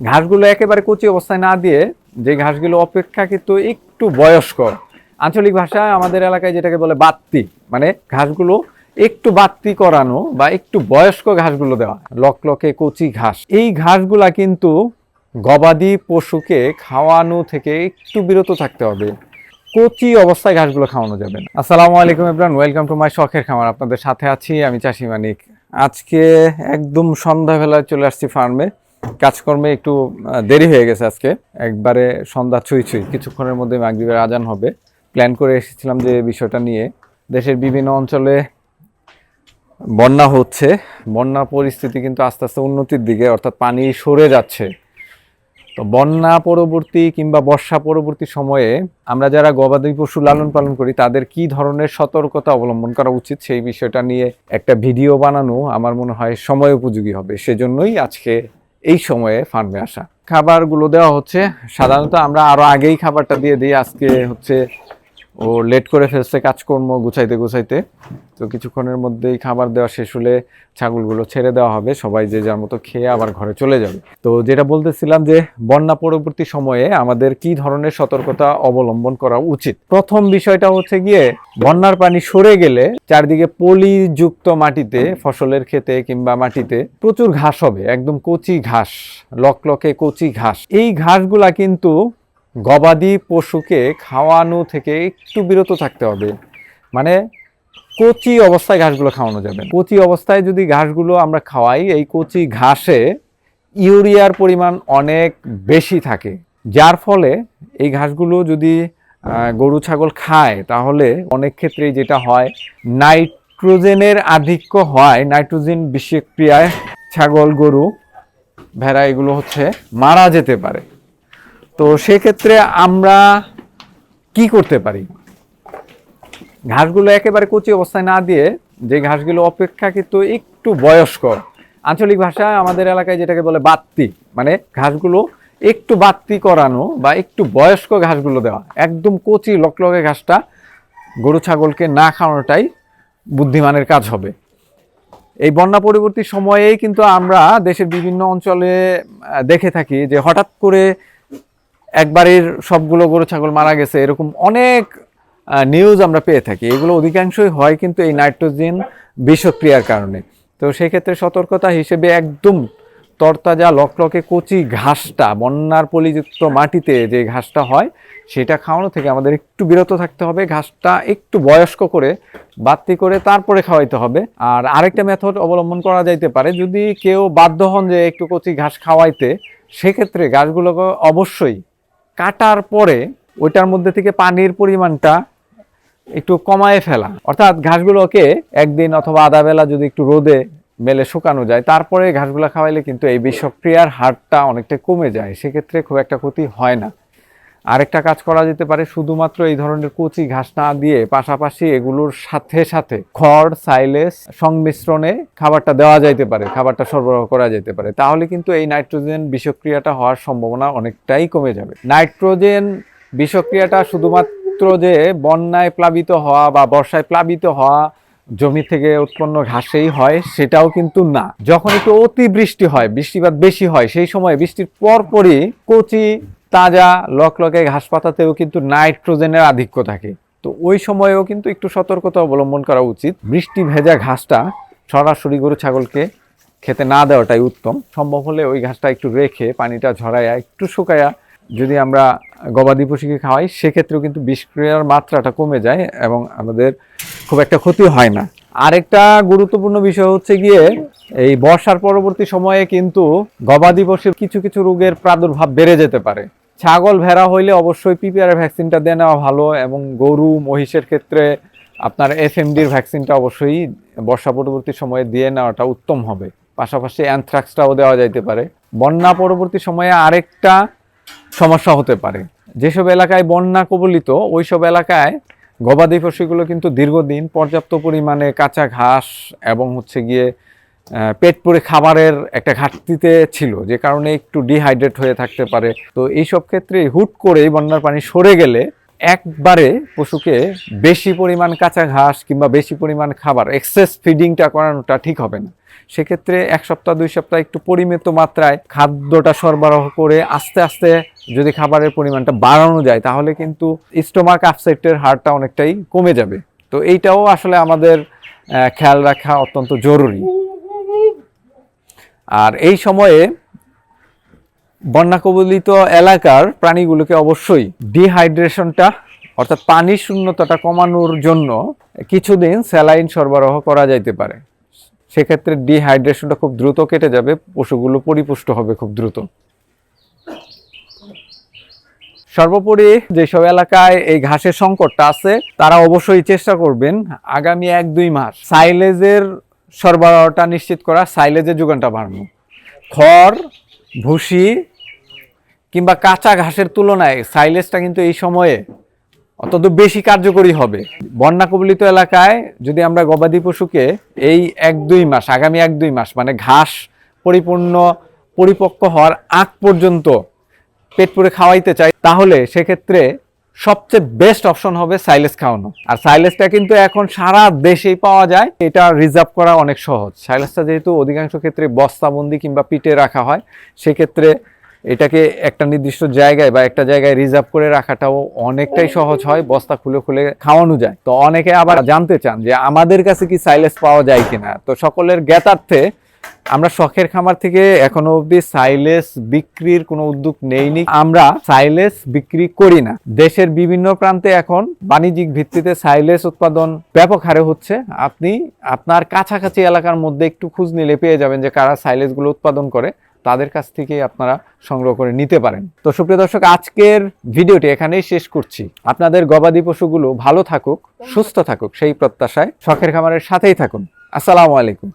ঘাসগুলো একেবারে কচি অবস্থায় না দিয়ে যে ঘাসগুলো অপেক্ষাকৃত একটু বয়স্ক, আঞ্চলিক ভাষায় আমাদের এলাকায় যেটাকে বলে বাত্তি মানে ঘাসগুলো একটু বাত্তি করানো বা একটু বয়স্ক ঘাসগুলো দেওয়া, লকলকে কচি ঘাস। এই ঘাসগুলা কিন্তু গবাদি পশুকে খাওয়ানো থেকে একটু বিরত থাকতে হবে। কচি অবস্থায় ঘাসগুলো খাওয়ানো যাবে না। আসসালামু আলাইকুম ইব্রান ওয়েলকাম টু মাই শখের খামার। আপনাদের সাথে আছি আমি চাষি মানিক আজকে একদম সন্ধ্যাবেলায় চলে আসছি ফার্মে কাজকর্মে একটু দেরি হয়ে গেছে আজকে। একবারে সন্ধ্যা ছুঁই ছুঁই, কিছুক্ষণের মধ্যে মাগরিবের আজান হবে। প্ল্যান করে এসেছিলাম যে বিষয়টা নিয়ে। দেশের বিভিন্ন অঞ্চলে বন্যা হচ্ছে। বন্যা পরিস্থিতি কিন্তু আস্তে আস্তে উন্নতির দিকে, অর্থাৎ পানি সরে যাচ্ছে। তো বন্যা পরবর্তী কিংবা বর্ষা পরবর্তী সময়ে আমরা যারা গবাদি পশু লালন পালন করি, তাদের কি ধরনের সতর্কতা অবলম্বন করা উচিত, সেই বিষয়টা নিয়ে একটা ভিডিও বানানো আমার মনে হয় সময় উপযোগী হবে। সেজন্যই আজকে এই সময়ে ফার্মে আসা। খাবারগুলো দেওয়া হচ্ছে। সাধারণত আমরা আরও আগেই খাবারটা দিয়ে দিই। আজকে হচ্ছে ও লেট করে ফেলছে কাজকর্ম গুছাইতে গুছাইতে। তো কিছুক্ষণের মধ্যেই খাবার দেওয়া শেষ হলে ছাগলগুলো ছেড়ে দেওয়া হবে, সবাই যে যার মতো খেয়ে আবার ঘরে চলে যাবে। তো যেটা বলতেছিলাম যে, বন্যা পরবর্তী সময়ে আমাদের কি ধরনের সতর্কতা অবলম্বন করা উচিত? প্রথম বিষয়টা হচ্ছে গিয়ে, বন্যার পানি সরে গেলে চারদিকে পলিযুক্ত মাটিতে, ফসলের ক্ষেতে কিংবা মাটিতে প্রচুর ঘাস হবে, একদম কচি ঘাস, লকলকে কচি ঘাস। এই ঘাসগুলা কিন্তু গবাদি পশুকে খাওয়ানো থেকে একটু বিরত থাকতে হবে। মানে কচি অবস্থায় ঘাসগুলো খাওয়ানো যাবে। কচি অবস্থায় যদি ঘাসগুলো আমরা খাওয়াই, এই কচি ঘাসে ইউরিয়ার পরিমাণ অনেক বেশি থাকে। যার ফলে এই ঘাসগুলো যদি গরু, ছাগল খায়, তাহলে অনেক ক্ষেত্রেই যেটা হয়, নাইট্রোজেনের আধিক্য হয়। নাইট্রোজেন বিষক্রিয়ায় ছাগল, গরু, ভেড়া, এগুলো হচ্ছে মারা যেতে পারে। তো সেক্ষেত্রে আমরা কি করতে পারি? ঘাসগুলো একেবারে কচি অবস্থায় না দিয়ে যে ঘাসগুলো অপেক্ষাকৃত একটু বয়স্ক, আঞ্চলিক ভাষায় আমাদের এলাকায় যেটাকে বলে বাত্তি মানে ঘাসগুলো একটু বাত্তি করানো বা একটু বয়স্ক ঘাসগুলো দেওয়া। একদম কচি, লকলকে ঘাসটা গরু, ছাগলকে না খাওয়ানোটাই বুদ্ধিমানের কাজ হবে। এই বন্যা পরবর্তী সময়েই কিন্তু আমরা দেশের বিভিন্ন অঞ্চলে দেখে থাকি যে হঠাৎ করে একবারের সবগুলো গরু, ছাগল মারা গেছে, এরকম অনেক নিউজ আমরা পেয়ে থাকি। এগুলো অধিকাংশই হয় কিন্তু এই নাইট্রোজেন বিষক্রিয়ার কারণে। তো সেক্ষেত্রে সতর্কতা হিসেবে একদম তরতাজা, লকলকে কচি ঘাসটা, বন্যার পলিযুক্ত মাটিতে যে ঘাসটা হয়, সেটা খাওয়ানো থেকে আমাদের একটু বিরত থাকতে হবে। ঘাসটা একটু বয়স্ক করে বাতি করে তারপরে খাওয়াইতে হবে। আর আরেকটা মেথড অবলম্বন করা যাইতে পারে, যদি কেউ বাধ্য হন যে একটু কচি ঘাস খাওয়াইতে, সেক্ষেত্রে ঘাসগুলোকে অবশ্যই কাটার পরে ওইটার মধ্যে থেকে পানির পরিমাণটা একটু কমায় ফেলা। অর্থাৎ ঘাসগুলোকে একদিন অথবা আধা বেলা যদি একটু রোদে মেলে শুকানো যায়, তারপরে ঘাসগুলো খাওয়াইলে কিন্তু এই বিষক্রিয়ার হারটা অনেকটা কমে যায়। সেক্ষেত্রে খুব একটা ক্ষতি হয় না। আরেকটা কাজ করা যেতে পারে, শুধুমাত্র এই ধরনের কচি ঘাস না দিয়ে পাশাপাশি এগুলোর সাথে সাথে খড়, সাইলেস সংমিশ্রণে খাবারটা দেওয়া যাইতে পারে, খাবারটা সরবরাহ করা যেতে পারে। তাহলে কিন্তু এই নাইট্রোজেন বিষক্রিয়াটা হওয়ার সম্ভাবনা অনেকটাই কমে যাবে। নাইট্রোজেন বিষক্রিয়াটা শুধুমাত্র যে বন্যায় প্লাবিত হওয়া বা বর্ষায় প্লাবিত হওয়া জমি থেকে উৎপন্ন ঘাসেই হয়, সেটাও কিন্তু না। যখন একটু অতিবৃষ্টি হয়, বৃষ্টিপাত বেশি হয়, সেই সময় বৃষ্টির পরপরই কচি তাজা, লকলকে ঘাস পাতাতেও কিন্তু নাইট্রোজেনের আধিক্য থাকে। তো ওই সময়েও কিন্তু একটু সতর্কতা অবলম্বন করা উচিত। বৃষ্টি ভেজা ঘাসটা সরাসরি গরু ছাগলকে খেতে না দেওয়াটাই উত্তম। সম্ভব হলে ওই ঘাসটা একটু রেখে পানিটা ঝরাইয়া, একটু শুকাইয়া যদি আমরা গবাদি পশুকে খাওয়াই, সেক্ষেত্রেও কিন্তু বিষক্রিয়ার মাত্রাটা কমে যায় এবং আমাদের খুব একটা ক্ষতি হয় না। আরেকটা গুরুত্বপূর্ণ বিষয় হচ্ছে গিয়ে, এই বর্ষার পরবর্তী সময়ে কিন্তু গবাদি পশুর কিছু কিছু রোগের প্রাদুর্ভাব বেড়ে যেতে পারে। ছাগল ভেড়া হইলে অবশ্যই পিপিআর ভ্যাকসিনটা দিয়ে নেওয়া ভালো এবং গরু, মহিষের ক্ষেত্রে আপনার এফএমডির ভ্যাকসিনটা অবশ্যই বর্ষা পরবর্তী সময়ে দিয়ে নেওয়াটা উত্তম হবে। পাশাপাশি অ্যানথ্রাক্সটাও দেওয়া যাইতে পারে। বন্যা পরবর্তী সময়ে আরেকটা সমস্যা হতে পারে। যেসব এলাকায় বন্যা কবলিত, ওইসব এলাকায় গবাদি পশুগুলো কিন্তু দীর্ঘদিন পর্যাপ্ত পরিমাণে কাঁচা ঘাস এবং হচ্ছে গিয়ে পেট পুরে খাবারের একটা ঘাটতিতে ছিল, যে কারণে একটু ডিহাইড্রেট হয়ে থাকতে পারে। তো এইসব ক্ষেত্রে হুট করেই বন্যার পানি সরে গেলে একবারে পশুকে বেশি পরিমাণ কাঁচা ঘাস কিংবা বেশি পরিমাণ খাবার এক্সেস ফিডিংটা করানোটা ঠিক হবে না। সেক্ষেত্রে এক সপ্তাহ, দুই সপ্তাহ একটু পরিমিত মাত্রায় খাদ্যটা সরবরাহ করে আস্তে আস্তে যদি খাবারের পরিমাণটা বাড়ানো যায়, তাহলে কিন্তু স্টোমাক আপসেটের হারটা অনেকটাই কমে যাবে। তো এইটাও আসলে আমাদের খেয়াল রাখা অত্যন্ত জরুরি। আর এই সময়ে বন্যা কবলিত এলাকার প্রাণীগুলোকে অবশ্যই ডিহাইড্রেশনটা অর্থাৎ পানির শূন্যতাটা কমানোর জন্য কিছুদিন স্যালাইন সরবরাহ করা যাইতে পারে। সেক্ষেত্রে ডিহাইড্রেশনটা খুব দ্রুত কেটে যাবে, পশুগুলো পরিপুষ্ট হবে খুব দ্রুত। সর্বোপরি যেসব এলাকায় এই ঘাসের সংকটটা আছে, তারা অবশ্যই চেষ্টা করবেন আগামী এক দুই মাস। সাইলেজের সরবরাহটা নিশ্চিত করা, সাইলেজের যোগানটা বাড়ানো। খড়, ভুসি কিংবা কাঁচা ঘাসের তুলনায় সাইলেজটা কিন্তু এই সময়ে অত্যন্ত বেশি কার্যকরী হবে। বন্যা কবলিত এলাকায় যদি আমরা গবাদি পশুকে এই এক দুই মাস, আগামী এক দুই মাস মানে ঘাস পরিপূর্ণ, পরিপক্ক হওয়ার আগ পর্যন্ত পেট পুরে খাওয়াইতে চাই, তাহলে সেক্ষেত্রে সবচেয়ে বেস্ট অপশন হবে সাইলেস খাওয়ানো। আর সাইলেসটা কিন্তু এখন সারা দেশেই পাওয়া যায়। এটা রিজার্ভ করা অনেক সহজ। সাইলেসটা যেহেতু অধিকাংশ ক্ষেত্রে বস্তাবন্দি কিংবা পিটে রাখা হয়, সেক্ষেত্রে এটাকে একটা নির্দিষ্ট জায়গায় বা একটা জায়গায় রিজার্ভ করে রাখাটাও অনেকটাই সহজ হয়। বস্তা খুলে খুলে খাওয়ানো যায়। তো অনেকে আবার জানতে চান যে আমাদের কাছে কি সাইলেস পাওয়া যায় কিনা। তো সকলের জ্ঞাতার্থে আমরা শখের খামার থেকে এখনও অবধি সাইলেস বিক্রির কোনো উদ্যোগ নেইনি। আমরা সাইলেস বিক্রি করি না। দেশের বিভিন্ন প্রান্তে এখন বাণিজ্যিক ভিত্তিতে সাইলেস উৎপাদন ব্যাপক হারে হচ্ছে। আপনি আপনার কাছাকাছি এলাকার মধ্যে একটু খোঁজ নিলে পেয়ে যাবেন যে কারা সাইলেসগুলো উৎপাদন করে। তাদের কাছ থেকে আপনারা সংগ্রহ করে নিতে পারেন। তো সুপ্রিয় দর্শক, আজকের ভিডিওটি এখানেই শেষ করছি। আপনাদের গবাদি পশুগুলো ভালো থাকুক, সুস্থ থাকুক, সেই প্রত্যাশায় শখের খামারের সাথেই থাকুন। আসসালামু আলাইকুম।